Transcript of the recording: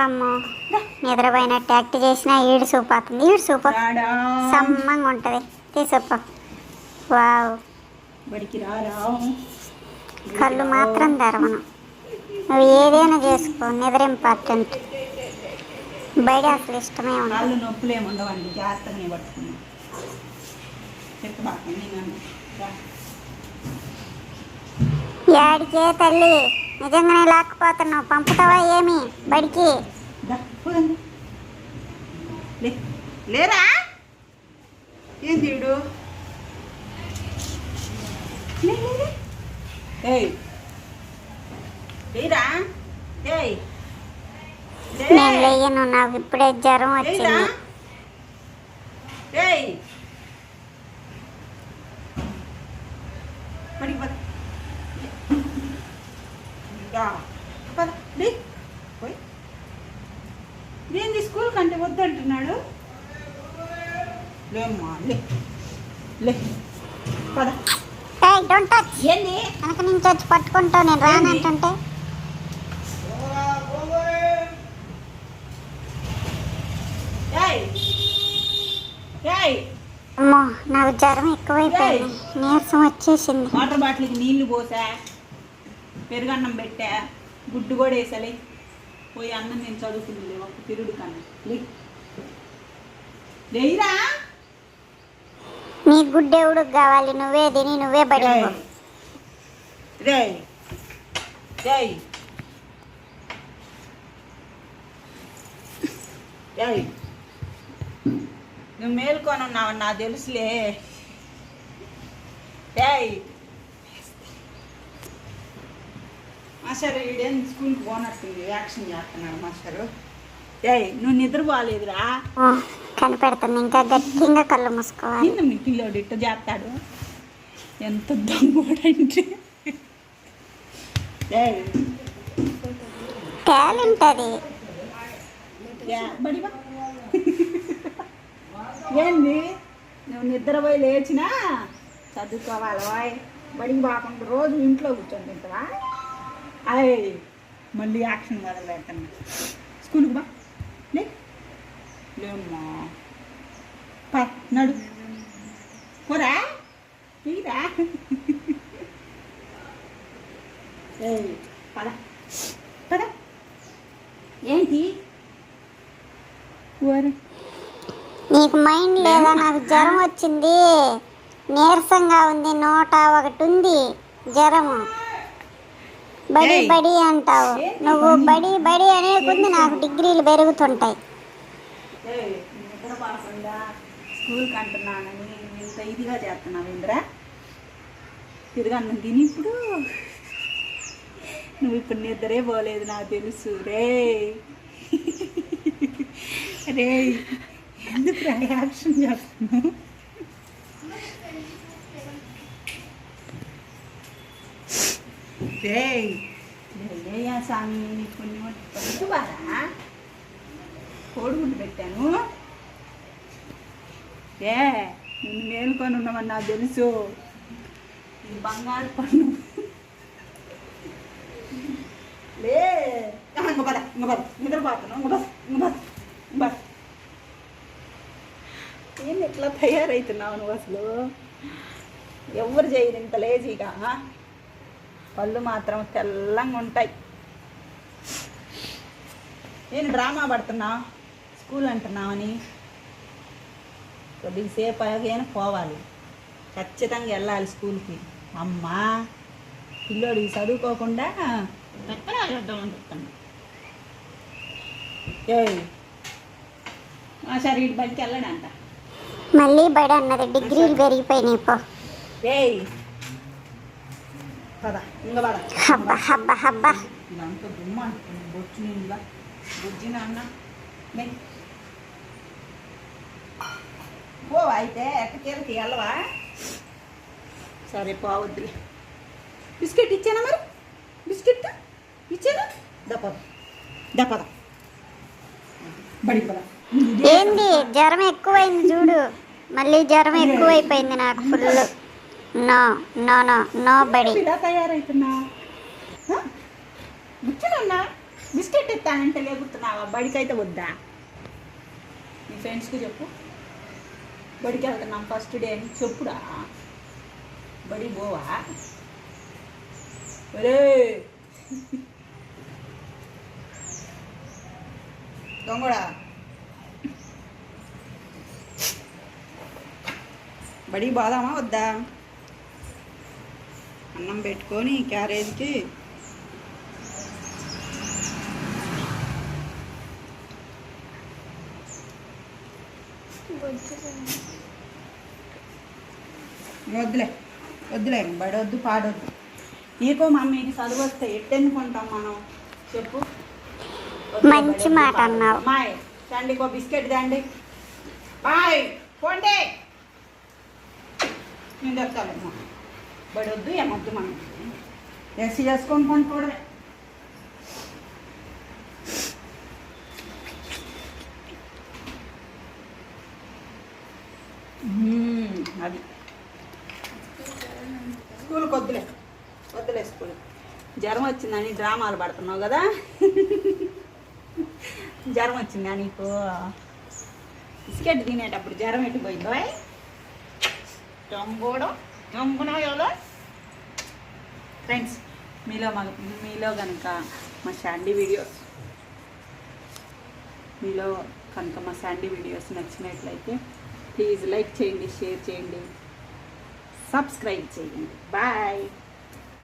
అమ్మో నిద్రపోయినట్టు యాక్ట్ చేసినా ఈడు సూప్ అవుతుంది. ఈడు సూప్ సమ్మంగా ఉంటుంది. తీసుప్ప వావ్. కళ్ళు మాత్రం తెరవను. నువ్వు ఏదైనా చేసుకో. నిద్ర ఇంపార్టెంట్ బయట అసలు ఇష్టమే ఉండదు. కాళ్ళు నొప్పులు ఏమి ఉండవండి. జాగ్రత్తగా పట్టుకున్నాం చెప్పు బాగా నేను రా. యాడికే తల్లి. నిజంగానే లాక్కుపోతున్నావు. పంపుతావా ఏమి? బడికి. లేరా? ఏం తీడు లే, లే, లే. ఏయ్. లేరా? ఏయ్. నేను లేయను నాకు ఇప్పుడే జ్వరం వచ్చింది. మరి పద. పోయ్. ఏంది స్కూల్ కంటే వద్దంటున్నాడు? లేమ్మా లే. లే. పద. ఏయ్ డోంట్ టచ్ ఏంది? వెనక నుంచి వచ్చి నేను రానంటుంటే అమ్మో నాకు జ్వరం ఎక్కువైపోయింది. నీరసం వచ్చేసింది. వాటర్ బాటిల్కి నీళ్ళు పోసా. పెరుగన్నం పెట్టా గుడ్డు కూడా వేసాలి. పోయి అన్నం నేను చదువుకుంది ఒక తిరుడు కన్నా. లేయిరా. నీ గుడ్డెవుడు కావాలి నువ్వే తిని నువ్వే బడి రే రే నువ్వు మేల్కొని ఉన్నావని నాకు తెలుసులే. రేయ్. మాస్టర్ ఈడేం స్కూల్కి పోనట్టుంది. యాక్షన్ చేస్తున్నాడు మాస్టరు రేయ్ నువ్వు నిద్రపోలేదురా. కనిపెడుతుంది. ఇంకా గట్టిగా కళ్ళు మూసుకోవాలి. మీ పిల్లోడు ఇట్ట చేస్తాడు? ఎంత దమ్ముడంటే రేయ్ టాలెంట్ అది. ఏంది? నువ్వు నిద్రపోయి లేచినా చదువుకోవాలి వాయ్ బడికి బాకుండా రోజు ఇంట్లో కూర్చొని తింటావా? అయ్ మళ్ళీ యాక్షన్ మొదలు పెడుతున్నా స్కూల్కి బా. లే. లేమ్మా. పా నడు. పోరా. తీరా పద. పద. ఏంటి? నీకు మైండ్ లేదా? నాకు జ్వరం వచ్చింది. నీరసంగా ఉంది. నూట ఒకటి ఉంది. జ్వరము. బడి. బడి అంటావు. నువ్వు బడి బడి అనే కొద్ది నాకు డిగ్రీలు పెరుగుతుంటాయి. స్కూల్కి అంటున్నానని ఇంత ఇదిగా చేస్తున్నావు ఇంద్రా. తిరగన్నం తిని ఇప్పుడు. నువ్వు ఇప్పుడు నిద్రే పోలేదు నాకు తెలుసు. రే రే ఎందుకు యాక్షన్ చేస్తున్నావు? రేయ్ లేయ్యా స్వామి నీకు కొన్ని పడుతు బారా కోడిగుడ్డు పెట్టాను. ఏ నిన్ను మేలుకొని ఉన్నామని నాకు తెలుసు. బంగారు పన్ను. లే ఇంక పద ఇంక పద నిద్రపోతాను ఇంక బస్ ఇంక బస్ బస్ ఏం ఏంది ఎట్లా తయారవుతున్నావు నువ్వు అసలు? ఎవరు చేయరు ఇంత లేజీగా పళ్ళు మాత్రం తెల్లంగా ఉంటాయి. నేను డ్రామా పడుతున్నా స్కూల్ అంటున్నామని కొద్దిగా సేపు అయ్యాకైనా పోవాలి. ఖచ్చితంగా వెళ్ళాలి స్కూల్కి. అమ్మా పిల్లోడికి చదువుకోకుండా మా శరీర బడికి వెళ్ళడంట మళ్ళీ బడి అన్నది డిగ్రీలు పెరిగిపోయినాయి పో. పద ఇంక పద. హబ్బా హబ్బా హబ్బా. ఇదంతా దుమ్మ బొచ్చు నీళ్ళ. బుజ్జి నాన్న. పో అయితే ఎక్కడికి వెళ్ళవా సరే పోవద్దులే. బిస్కెట్ ఇచ్చానా మరి? బిస్కెట్? ఇచ్చానా? దపద దపద బడి పద. ఏంది జ్వరం ఎక్కువైంది చూడు. మళ్ళీ జ్వరం ఎక్కువైపోయింది నాకు full no no no no బడి ఇలా తయారవుతున్నా ముచ్చనన్నా బిస్కెట్ ఎత్తానంటే లేకుతున్నావా బడికైతే వద్దా? మీ ఫ్రెండ్స్కి చెప్పు. బడికి వెళ్తున్నాం ఫస్ట్ డే అని చెప్పురా. బడి పోవా ఒరే! దొంగడా? బడి బాదామా? వద్దా? అన్నం పెట్టుకొని క్యారేజ్కి వద్దులే వద్దులే బడి వద్దు పాడొద్దు. నీకో మమ్మీకి చదువు వస్తే ఎట్టెందుకుంటాం మనం? చెప్పు. మంచి మాట. అన్నావు. అమ్మాయి తండ్రికి ఒక బిస్కెట్ తండి బాయ్ పోండి నేను చెప్తానమ్మా బడి వద్దు ఏమొద్దు మనం ఎస్ చేసుకొని కొనుక్కోవడమే మ్మ్, అది. స్కూల్కి వద్దులే వద్దులే స్కూల్. జ్వరం వచ్చిందని డ్రామాలు పడుతున్నావు కదా? జ్వరం వచ్చిందా నీకు? బిస్కెట్ తినేటప్పుడు జ్వరం ఎట్టిపోయిందో చంపుకోవడం చంపునా ఎవరో ఫ్రెండ్స్ మీలో మా మీలో కనుక మా శాండీ వీడియోస్ మీలో కనుక మా శాండీ వీడియోస్ నచ్చినట్లయితే ప్లీజ్ లైక్ చేయండి షేర్ చేయండి సబ్స్క్రైబ్ చేయండి. బాయ్.